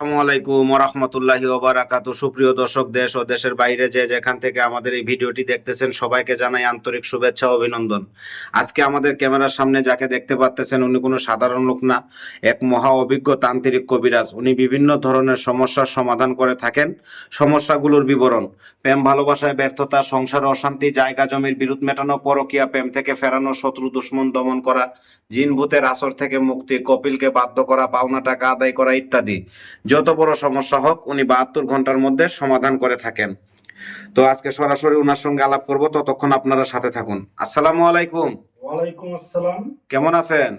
আসসালামু আলাইকুম ওরহমতুল্লাহি ওবারাকাত। সুপ্রিয় দর্শক, দেশ ও দেশের বাইরে যে যেখান থেকে আমাদের এই ভিডিওটি দেখতেছেন, সবাইকে জানাই আন্তরিক শুভেচ্ছা অভিনন্দন। আজকে আমাদের ক্যামেরার সামনে যাকে দেখতে পাচ্তেছেন, উনি কোনো সাধারণ লোক না, এক মহা অভিজ্ঞ তান্ত্রিক কবিরাজ। উনি বিভিন্ন ধরনের সমস্যার সমাধান করে থাকেন। সমস্যাগুলোর বিবরণ, প্রেম ভালোবাসায় ব্যর্থতা, সংসার, অশান্তি, জায়গা জমির বিরোধ মেটানো, পরকীয়া, প্রেম থেকে ফেরানো, শত্রু, দুশ্মন, দমন করা জিন ভূতের আসর থেকে মুক্তি, কপিলকে বাধ্য করা, পাওনা টাকা আদায় করা ইত্যাদি। যত বড় সমস্যা হোক উনি বাহাত্তর ঘণ্টার মধ্যে সমাধান করে থাকেন। তো আজকে সরাসরি ওনার সঙ্গে আলাপ করব ততক্ষণ আপনারা সাথে থাকুন। আসসালামু আলাইকুম। ওয়ালাইকুম আসসালাম। কেমন আছেন?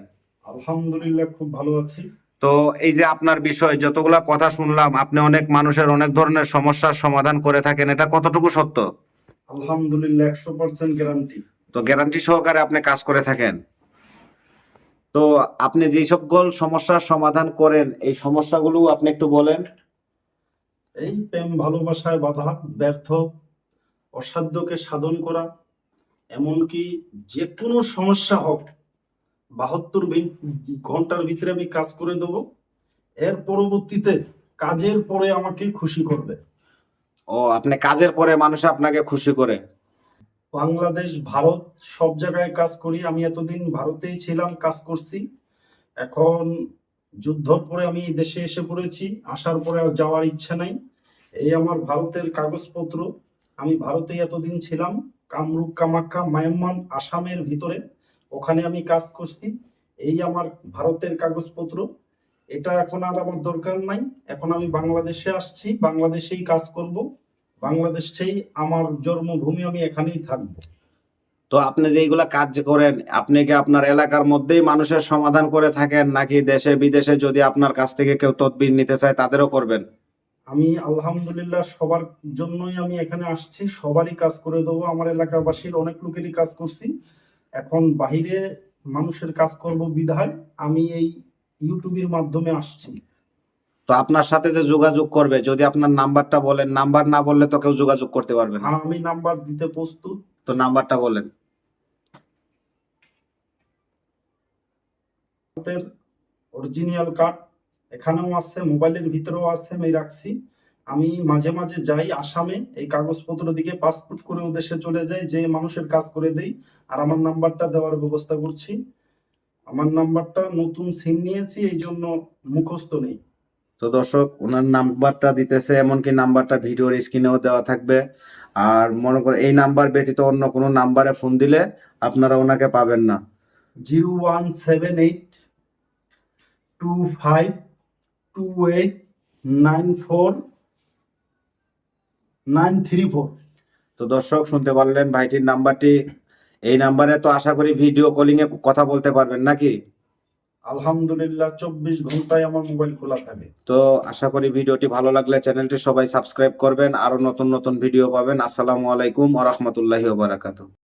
আলহামদুলিল্লাহ খুব ভালো আছি। তো এই যে আপনার বিষয় যতগুলা কথা শুনলাম আপনি অনেক মানুষের অনেক ধরনের সমস্যার সমাধান করে থাকেন এটা কতটুকু সত্য? আলহামদুলিল্লাহ একশো পার্সেন্ট গ্যারান্টি তো গ্যারান্টি সহকারে আপনি কাজ করে থাকেন। তো আপনি যে সকল সমস্যার সমাধান করেন এই সমস্যাগুলো আপনি একটু বলেন। এই প্রেম ভালোবাসায় বাধা ব্যর্থ অসাধ্যকে সাধন করা এমনকি যে কোনো সমস্যা হোক বাহাত্তর ঘণ্টার ভিতরে আমি কাজ করে দেব। এর পরবর্তীতে কাজের পরে আমাকে খুশি করবে। ও আপনি কাজের পরে মানুষ আপনাকে খুশি করে। বাংলাদেশ, ভারত, সব জায়গায় কাজ করি। আমি এতদিন ভারতেই ছিলাম, কাজ করছি। এখন যুদ্ধর পরে আমি দেশে এসে পড়েছি। আসার পরে আর যাওয়ার ইচ্ছা নাই। এই আমার ভারতের কাগজপত্র। আমি ভারতেই এতদিন ছিলাম, কামরূপ, কামাখ্যা, মায়ানমার, আসামের ভিতরে। ওখানে আমি কাজ করছি। এই আমার ভারতের কাগজপত্র। এটা এখন আর আমার দরকার নাই। এখন আমি বাংলাদেশে আসছি। বাংলাদেশেই কাজ করব। বাংলাদেশেই আমার জন্মভূমি আমি এখানেই থাকব। তো আপনি যে এইগুলা কাজ করেন আপনি কি আপনার এলাকার মধ্যেই মানুষের সমাধান করে থাকেন নাকি দেশে বিদেশে যদি আপনার কাছ থেকে কেউ তদবির নিতে চায় তাদেরও করবেন? আমি আলহামদুলিল্লাহ সবার জন্যই আমি এখানে আসছি সবারই কাজ করে দেবো। আমার এলাকাবাসীর অনেক লোকেরই কাজ করছি। এখন বাহিরে মানুষের কাজ করব বিধায় আমি এই ইউটিউবের মাধ্যমে আসছি। তো আপনার সাথে যে যোগাযোগ করবে যদি আপনার নাম্বারটা বলেন নাম্বার না বললে তো কেউ যোগাযোগ করতে পারবে না। আমি নাম্বার দিতে প্রস্তুত। তো নাম্বারটা বলেন। অরিজিনাল কার্ড এখানেও আছে মোবাইলের ভিতরেও আছে আমি রাখছি। আমি মাঝে মাঝে যাই আসামে এই কাগজপত্র দিকে পাসপোর্ট করে দেশে চলে যাই যে মানুষের কাজ করে দেই আর আমার নাম্বারটা দেওয়ার ব্যবস্থা করছি। আমার নাম্বারটা নতুন সিম নিয়েছি এই জন্য মুখস্থ নেই। তো দর্শক ওনার নাম্বারটা দিতেছে এমনকি নাম্বারটা ভিডিওর স্ক্রিনেও দেওয়া থাকবে। আর মনে করো এই নাম্বার ব্যতীত অন্য কোনো নাম্বারে ফোন দিলে আপনারা ওনাকে পাবেন না। Zero one seven eight two five two eight nine four nine three four. তো দর্শক শুনতে পারলেন ভাইটির নাম্বারটি। এই নাম্বারে তো আশা করি ভিডিও কলিংয়ে কথা বলতে পারবেন নাকি? আলহামদুলিল্লাহ, চব্বিশ ঘন্টায় আমার মোবাইল খোলা থাকে। তো আশা করি ভিডিওটি ভালো লাগলে চ্যানেলটি সবাই সাবস্ক্রাইব করবেন। আরও নতুন নতুন ভিডিও পাবেন। আসসালামু আলাইকুম ওয়া বারাকাতুহু।